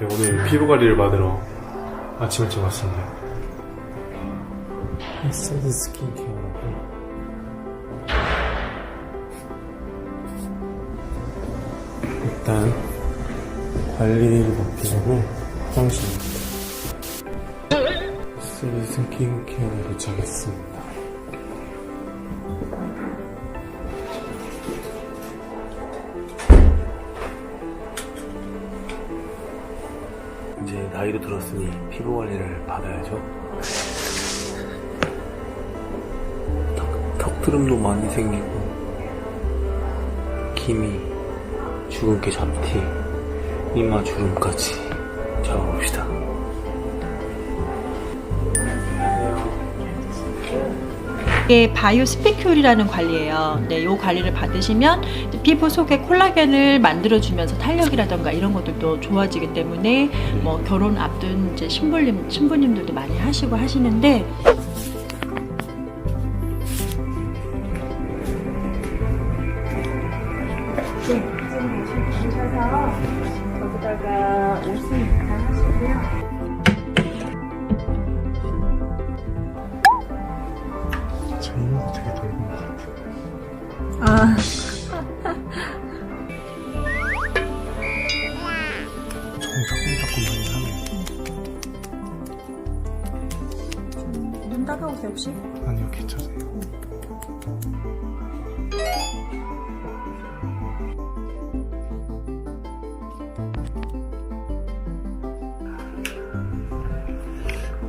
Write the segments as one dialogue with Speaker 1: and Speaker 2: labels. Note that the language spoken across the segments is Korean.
Speaker 1: 네, 오늘 피부 관리를 받으러 아침 일찍 왔습니다. 에센스 스킨케어라고. 일단 관리를 받기 전에 화장실 에센스 스킨케어에 도착했습니다. 이제 나이도 들었으니 피부 관리를 받아야죠. 턱, 턱트름도 많이 생기고 기미, 주근깨 잡티, 이마 주름까지 잡
Speaker 2: 이게 바이오 스피큐리라는 관리예요. 네, 이 관리를 받으시면 피부 속에 콜라겐을 만들어주면서 탄력이라던가 이런 것들도 좋아지기 때문에 뭐 결혼 앞둔 이제 신부님 신부님들도 많이 하시고 하시는데
Speaker 3: 거기다가 옷을
Speaker 1: 정말 되게 넓은 것 같아요.
Speaker 2: 아
Speaker 1: 조금 따끔따끔하긴 하네요.
Speaker 2: 눈 따가우세요 혹시?
Speaker 1: 아니요, 괜찮아요.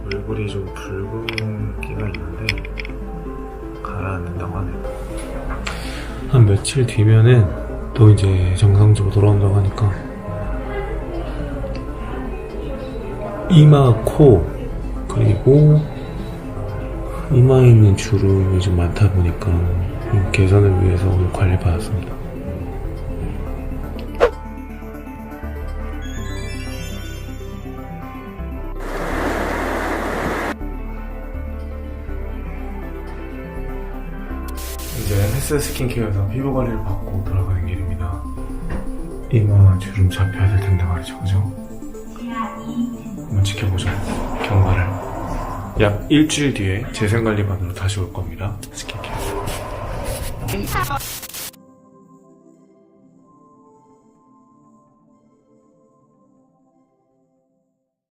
Speaker 1: 얼굴이 좀 붉은 기가 있는데 가라앉는다고 하네요. 한 며칠 뒤면은 또 이제 정상적으로 돌아온다고 하니까 이마, 코 그리고 이마에 있는 주름이 좀 많다 보니까 이 개선을 위해서 오늘 관리 받았습니다. 이제 헬스 스킨케어에서 피부 관리를 받고 돌아가는 길입니다. 이마 주름 잡혀야 될 텐데 말이죠, 그죠? 한번 지켜보죠. 경과를. 약 일주일 뒤에 재생관리 받으러 다시 올 겁니다. 스킨케어.